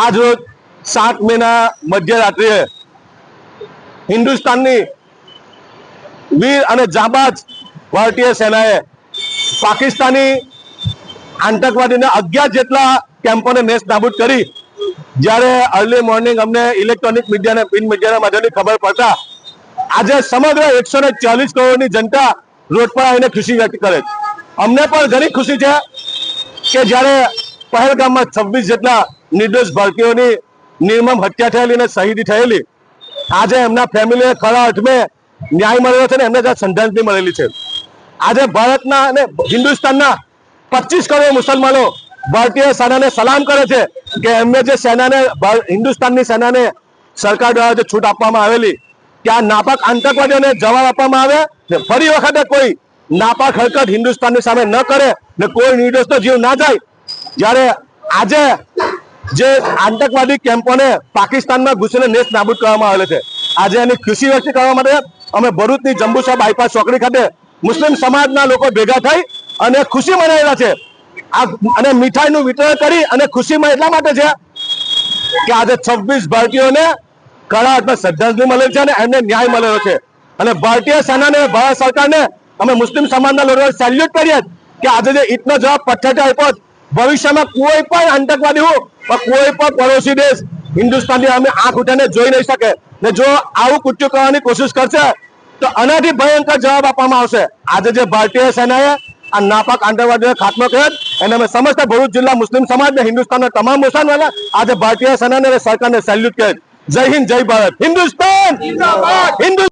આજ રોજ સાત મેના મધ્યરાત્રિએ હિન્દુસ્તાનની વીર અને જાબાજ ભારતીય સેનાએ પાકિસ્તાની આતંકવાદીના અગિયાર જેટલા કેમ્પોને નેસ્ત નાબૂદ કરી, જ્યારે અર્લી મોર્નિંગ અમને ઇલેક્ટ્રોનિક મીડિયાને પ્રિન્ટ મીડિયાના માધ્યમથી ખબર પડતા, આજે સમગ્ર એકસો ને ચાલીસ કરોડની જનતા રોડ પર આવીને ખુશી વ્યક્ત કરે છે. અમને પણ ઘણી ખુશી છે કે જ્યારે પહેલગામમાં છવ્વીસ જેટલા નિર્દોષ ભારતીયોની નિર્મમ હત્યા થયેલી અને શહીદી થયેલી. આજે એમના ફેમિલીને ખરા અર્થમે ન્યાય મળેલો છે ને એમને ત્યાં શ્રદ્ધાંજલિ મળેલી છે. આજે ભારતના અને હિન્દુસ્તાનના પચીસ કરોડ મુસલમાનો ભારતીય સેનાને સલામ કરે છે કે એમને જે સેનાને હિન્દુસ્તાનની સેનાને સરકાર દ્વારા જે છૂટ આપવામાં આવેલી ત્યાં નાપાક આતંકવાદીઓને જવાબ આપવામાં આવે ને ફરી વખતે કોઈ નાપાક હરકત હિન્દુસ્તાનની સામે ન કરે ને કોઈ નિર્દોષનો જીવ ના જાય જ્યારે આજે જે આતંકવાદી કેમ્પોને પાકિસ્તાનમાં ઘૂસીને નેસ નાબૂદ કરવામાં આવેલો છે. આજે એની ખુશી વ્યક્ત કરવા માટે અમે ભરૂચની જંબુસા બાયપાસ ચોકડી ખાતે મુસ્લિમ સમાજના લોકો ભેગા થઈ અને ખુશી મનાવેલા છે. આ અને મીઠાઈનું વિતરણ કરી અને ખુશીમાં એટલા માટે છે કે આજે છવ્વીસ ભારતીયોને કડા અથવા શ્રદ્ધાંજલિ મળેલ છે અને એમને ન્યાય મળેલો છે. અને ભારતીય સેનાને ભારત સરકારને અમે મુસ્લિમ સમાજના લોકો સેલ્યુટ કરીએ કે આજે જે ઈટનો જવાબ પઠ્ઠેથી આપ્યો ભવિષ્યમાં કોઈ પણ આતંકવાદી કોઈ પણ પડોશી દેશ હિન્દુસ્તાનની અમે આંખ ઉઠાને જોઈ નહીં શકે. ને જો આવું કૃત્ય કરવાની કોશિશ કરશે, તો આનાથી ભયંકર જવાબ આપવામાં આવશે. આજે જે ભારતીય સેનાએ આ નાપાક આતંકવાદીનો ખાત્મો કર્યો એને અમે સમસ્ત ભરૂચ જિલ્લા મુસ્લિમ સમાજ ને હિન્દુસ્તાનના તમામ મુસલમાનો આજે ભારતીય સેનાને સરકારને સેલ્યુટ કરે જય હિન્દ, જય ભારત. હિન્દુસ્તાન! હિન્દુ